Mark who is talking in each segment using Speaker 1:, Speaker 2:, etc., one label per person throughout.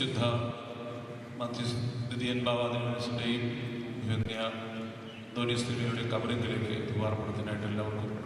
Speaker 1: വിശുദ്ധ മധ്യസ് ദിദിയൻ ബാബാദിവസിന്റെയും ധന്യ ധോനിസ്ഥിതിയുടെ കബറിങ്കിലേക്ക് ദ്വാർപ്പണത്തിനായിട്ട് എല്ലാവർക്കും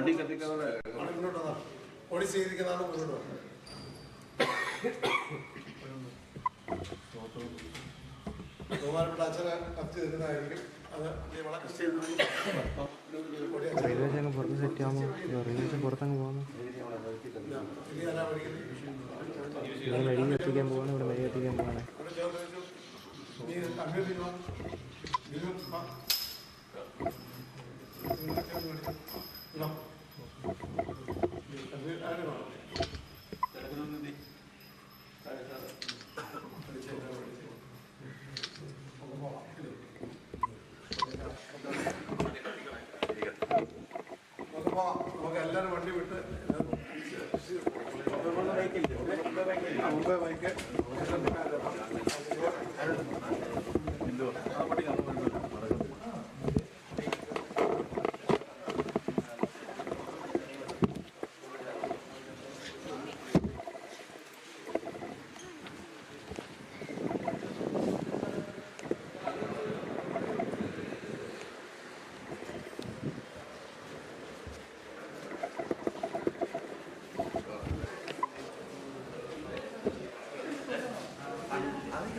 Speaker 2: വണ്ടി കത്തിക്കാതെ
Speaker 3: മുന്നോട്ട് ഓടി ചെയ്തിരിക്കുന്നതാണ് മുന്നോട്ട് വന്നത്. ബഹുമാനപ്പെട്ട അച്ഛനെ കത്തി തരുന്നതായിരിക്കും അത് അച്ഛൻ
Speaker 4: റെയിൽവേ സ്റ്റേഷൻ പുറത്ത് സെറ്റ് ആകുമ്പോൾ റെയിൽവേ പുറത്തങ്ങ് പോകുന്നു ഞാൻ മെഴുകി കത്തിക്കാൻ പോവാണ് ഇവിടെ മെഴുകി കത്തിക്കാൻ പോവാണ്.
Speaker 3: നീ വെച്ചു. നീ Thank you.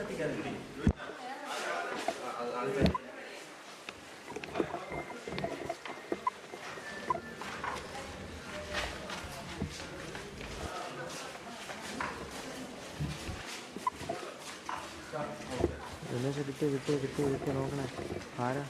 Speaker 3: ബൈക്ക്
Speaker 4: എന്നെ വിട്ട് വിട്ട് വിട്ട് വിട്ട് നോക്കണേ. ആരാ?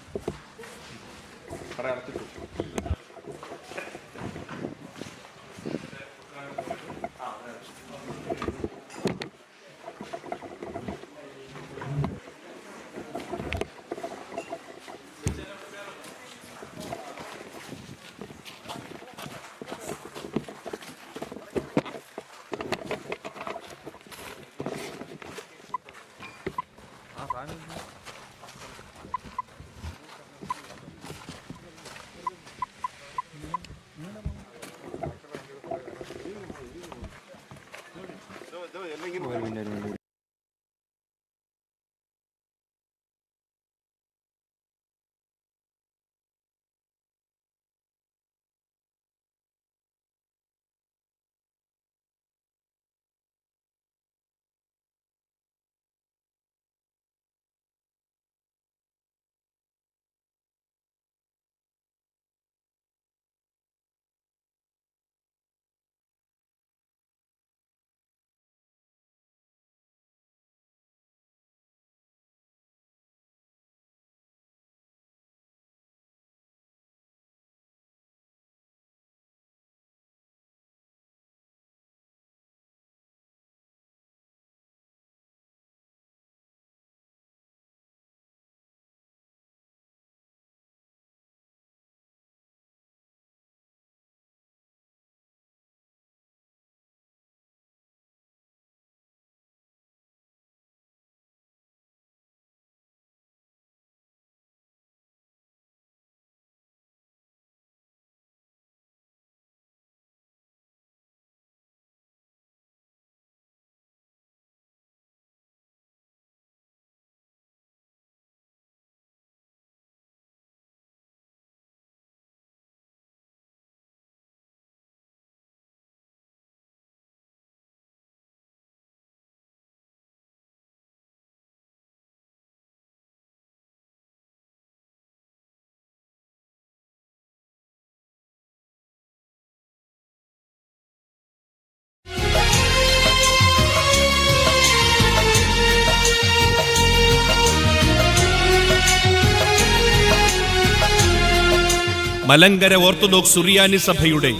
Speaker 5: മലങ്കര ഓർത്തഡോക്സ് സുറിയാനി സഭയുടെ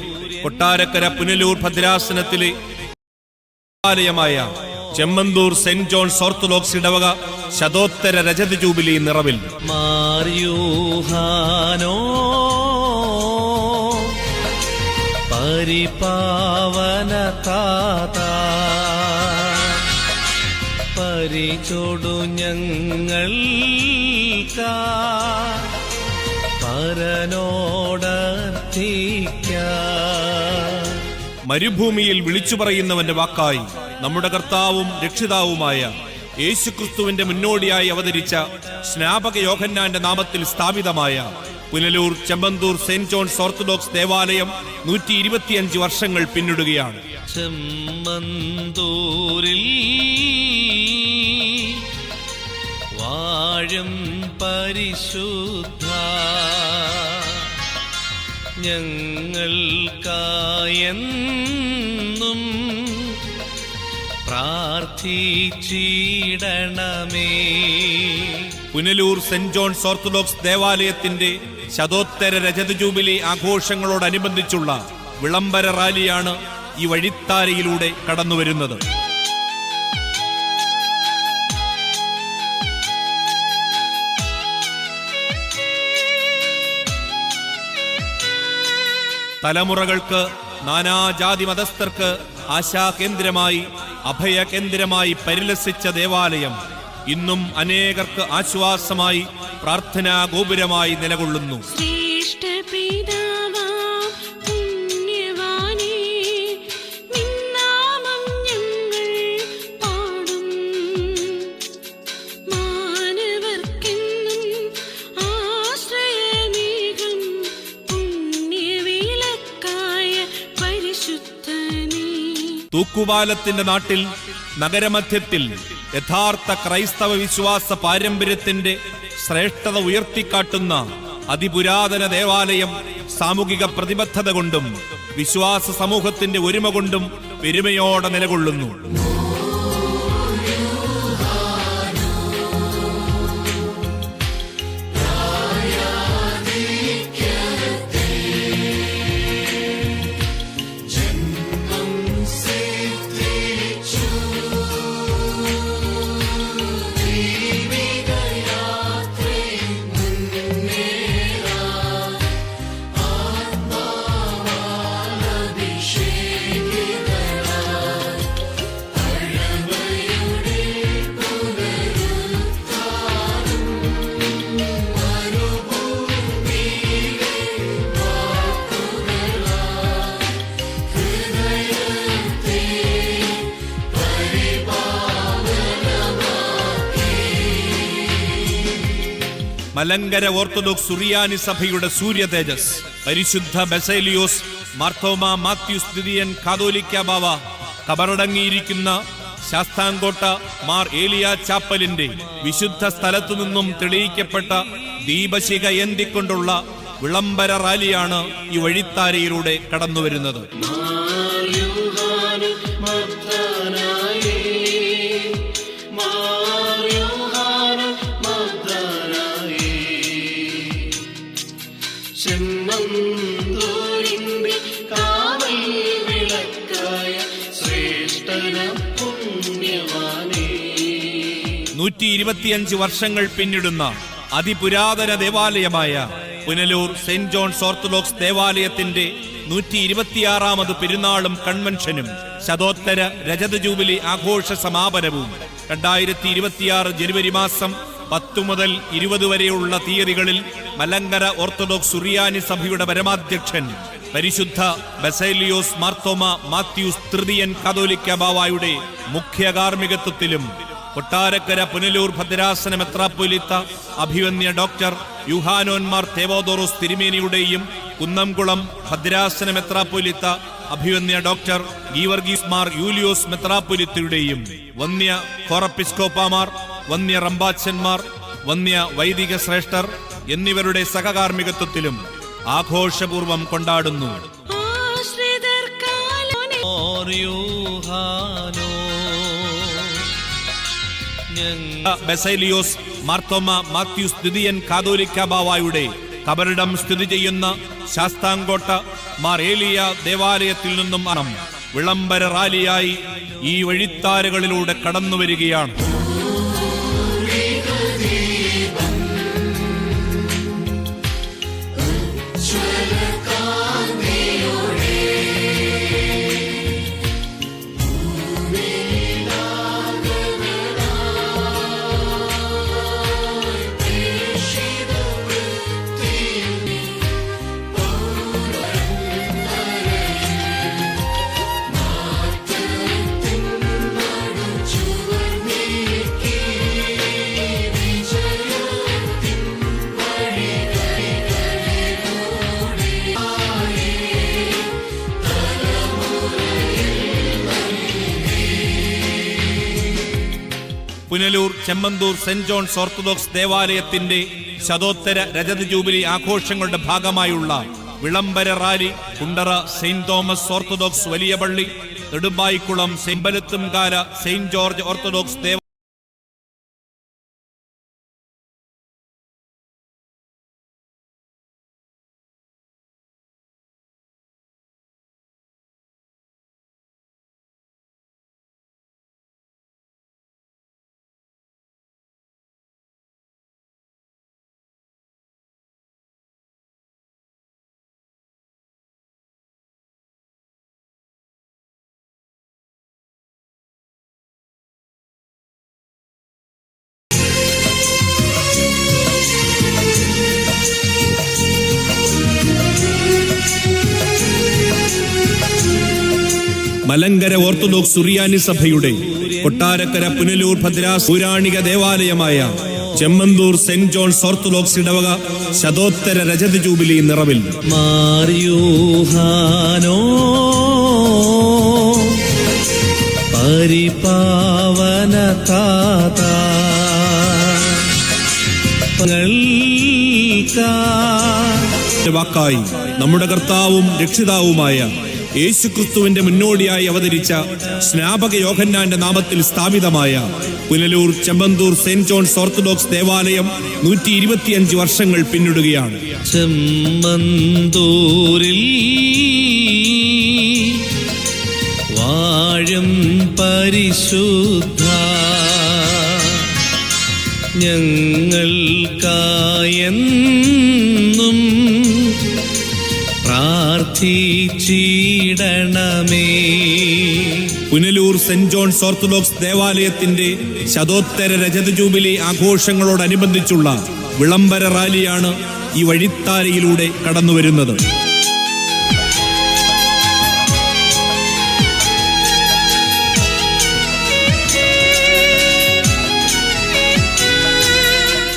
Speaker 5: കൊട്ടാരക്കര പുനലൂർ ഭദ്രാസനത്തിലെ ആലയമായ ചെമ്മന്തൂർ സെന്റ് ജോൺസ് ഓർത്തഡോക്സ് ഇടവക ശതോത്തര രജത ജൂബിലി നിറവിൽ.
Speaker 6: പരിചൊടു ഞങ്ങൾ പരനോടർത്തിക്ക
Speaker 5: മരുഭൂമിയിൽ വിളിച്ചു പറയുന്നവന്റെ വാക്കായി നമ്മുടെ കർത്താവും രക്ഷിതാവുമായ യേശുക്രിസ്തുവിന്റെ മുന്നോടിയായി അവതരിച്ച സ്നാപക യോഹന്നാന്റെ നാമത്തിൽ സ്ഥാപിതമായ Punalur Chempanthur saint John's orthodox ദേവാലയം നൂറ്റി ഇരുപത്തിയഞ്ച് വർഷങ്ങൾ പിന്നിടുകയാണ്.
Speaker 6: ചെമ്പന്തൂരിൽ വാഴും പരിശുദ്ധ ഞങ്ങൾക്കായെന്നും പ്രാർത്ഥിച്ചിടണമേ.
Speaker 5: പുനലൂർ സെന്റ് ജോൺസ് ഓർത്തഡോക്സ് ദേവാലയത്തിന്റെ ശതോത്തര രജത ജൂബിലി ആഘോഷങ്ങളോടനുബന്ധിച്ചുള്ള വിളംബര റാലിയാണ് ഈ വഴിത്താരയിലൂടെ കടന്നുവരുന്നത്. തലമുറകൾക്ക് നാനാജാതി മതസ്ഥർക്ക് ആശാകേന്ദ്രമായി അഭയകേന്ദ്രമായി പരിലസിച്ച ദേവാലയം ഇന്നും അനേകർക്ക് ആശ്വാസമായി പ്രാർത്ഥനാ ഗോപുരമായി നിലകൊള്ളുന്നു തൂക്കുപാലത്തിന്റെ നാട്ടിൽ നഗരമധ്യത്തിൽ യഥാർത്ഥ ക്രൈസ്തവ വിശ്വാസ പാരമ്പര്യത്തിന്റെ ശ്രേഷ്ഠത ഉയർത്തിക്കാട്ടുന്ന അതിപുരാതന ദേവാലയം സാമൂഹിക പ്രതിബദ്ധത കൊണ്ടും വിശ്വാസ സമൂഹത്തിന്റെ ഒരുമ കൊണ്ടും പെരുമയോടെ നിലകൊള്ളുന്നു. മലങ്കര ഓർത്തഡോക്സ് സുറിയാനി സഭയുടെ സൂര്യ തേജസ്. പരിശുദ്ധ ബസേലിയോസ് മാർത്തോമ മാത്യു സ്ഥിതിയൻ കാതോലിക്ക ബാവ. കബറടങ്ങിയിരിക്കുന്ന ശാസ്താംകോട്ട മാർ ഏലിയ ചാപ്പലിന്റെ വിശുദ്ധ സ്ഥലത്തു നിന്നും തെളിയിക്കപ്പെട്ട ദീപശിഖ എന്തിക്കൊണ്ടുള്ള വിളംബര റാലിയാണ് ഈ വഴിത്താരയിലൂടെ കടന്നുവരുന്നത്. നൂറ്റി ഇരുപത്തിയഞ്ച് വർഷങ്ങൾ പിന്നിടുന്ന അതിപുരാതന ദേവാലയമായ പുനലൂർ സെന്റ് ജോൺസ് ഓർത്തഡോക്സ് ദേവാലയത്തിന്റെ നൂറ്റി ഇരുപത്തിയാറാമത് പെരുന്നാളും കൺവെൻഷനും ശതോത്തര രജത ജൂബിലി ആഘോഷ സമാപനവും രണ്ടായിരത്തി ഇരുപത്തിയാറ് ജനുവരി മാസം പത്തു മുതൽ ഇരുപത് വരെയുള്ള തീയതികളിൽ മലങ്കര ഓർത്തഡോക്സ് സുറിയാനി സഭയുടെ പരമാധ്യക്ഷൻ പരിശുദ്ധ ബസേലിയോസ് മാർത്തോമ മാത്യൂസ് തൃതീയൻ കാതോലിക്ക ബാവായുടെ മുഖ്യ കാർമ്മികത്വത്തിലും കൊട്ടാരക്കര പുനലൂർ ഭദ്രാസന മെത്രാപ്പൊലിത്ത അഭിവന്യ ഡോക്ടർ യുഹാനോന്മാർ തേവോദോറോസ് തിരുമേനിയുടെയും കുന്നംകുളം ഭദ്രാസന മെത്രാപ്പൊലിത്ത അഭിവന്യ ഡോക്ടർ ഗീവർഗീസ് മാർ യൂലിയോസ് മെത്രാപ്പൊലിത്തയുടെയും വന്യ കോറപ്പിസ്കോപ്പാമാർ വന്യ റമ്പാച്ചന്മാർ വന്യ വൈദിക ശ്രേഷ്ഠർ എന്നിവരുടെ സഹകാർമ്മികത്വത്തിലും ആഘോഷപൂർവം കൊണ്ടാടുന്നു.
Speaker 6: ഓർയൂഹാനോ
Speaker 5: ബസൈലിയോസ് മാർത്തോമ മാത്യൂസ് കാതോലിക്ക ബാവായുടെ കബറിടം സ്ഥിതി ചെയ്യുന്ന ശാസ്താങ്കോട്ട മാർ ഏലിയ ദേവാലയത്തിൽ നിന്നും അണം വിളംബര റാലിയായി ഈ വഴിത്താരകളിലൂടെ കടന്നു വരികയാണ് Punalur Chemmanthur saint John's orthodox ദേവാലയത്തിന്റെ ശതോത്തര രജത ജൂബിലി ആഘോഷങ്ങളുടെ ഭാഗമായുള്ള വിളംബര rally Kundara saint Thomas orthodox വലിയ പള്ളി നെടുമ്പായിക്കുളം സെമ്പലത്തുംകാല സെയിന്റ് ജോർജ് ഓർത്തഡോക്സ് ദേവ മലങ്കര ഓർത്തഡോക്സ് സുറിയാനി സഭയുടെ കൊട്ടാരക്കര പുനലൂർ ഭദ്രാസ് പുരാണിക ദേവാലയമായ ചെമ്മന്തൂർ സെന്റ് ജോൺസ് ഓർത്തഡോക്സ് ഇടവക ശതോത്തര രജത ജൂബിലി നിറവിൽ.
Speaker 6: പരിപാവന
Speaker 5: വാക്കായി നമ്മുടെ കർത്താവും രക്ഷിതാവുമായ യേശുക്രിസ്തുവിന്റെ മുന്നോടിയായി അവതരിച്ച സ്നാപക യോഹന്നാന്റെ നാമത്തിൽ സ്ഥാപിതമായ Punalur Chempanthur saint John's orthodox ദേവാലയം നൂറ്റി ഇരുപത്തിയഞ്ച് വർഷങ്ങൾ പിന്നിടുകയാണ്.
Speaker 6: ചെമ്പന്തൂരിൽ വാഴും പരിശുദ്ധ ഞങ്ങൾക്കായെന്നും പ്രാർത്ഥിച്ചിടണമേ
Speaker 5: പുനലൂർ സെന്റ് ജോൺസ് ഓർത്തഡോക്സ് ദേവാലയത്തിന്റെ ശതോത്തര രജത ജൂബിലി ആഘോഷങ്ങളോടനുബന്ധിച്ചുള്ള വിളംബര റാലിയാണ് ഈ വഴിത്താരയിലൂടെ കടന്നുവരുന്നത്.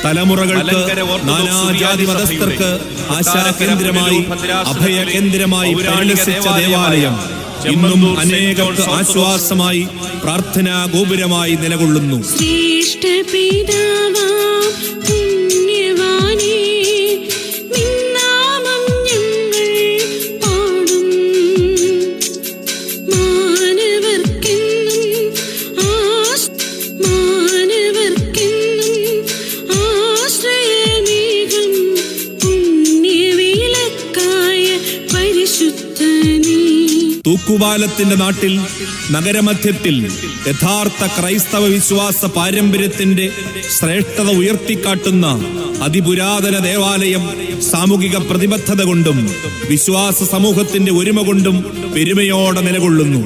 Speaker 5: തലമുറകൾക്ക് നാനാജാതി മതസ്ഥർക്ക് ആശാകേന്ദ്രമായി അഭയകേന്ദ്രമായി പരിണസിച്ച
Speaker 1: ദേവാലയം
Speaker 5: ഇന്നും അനേകർക്ക് ആശ്വാസമായി പ്രാർത്ഥനാ ഗോപുരമായി നിലകൊള്ളുന്നു.
Speaker 7: ശ്രേഷ്ഠ പിതാവാ
Speaker 5: തൂക്കുപാലത്തിന്റെ നാട്ടിൽ നഗരമധ്യത്തിൽ യഥാർത്ഥ ക്രൈസ്തവ വിശ്വാസ പാരമ്പര്യത്തിന്റെ ശ്രേഷ്ഠത ഉയർത്തിക്കാട്ടുന്ന അതിപുരാതന ദേവാലയം സാമൂഹിക പ്രതിബദ്ധത കൊണ്ടും വിശ്വാസ സമൂഹത്തിന്റെ ഒരുമ കൊണ്ടും പെരുമയോടെ നിലകൊള്ളുന്നു.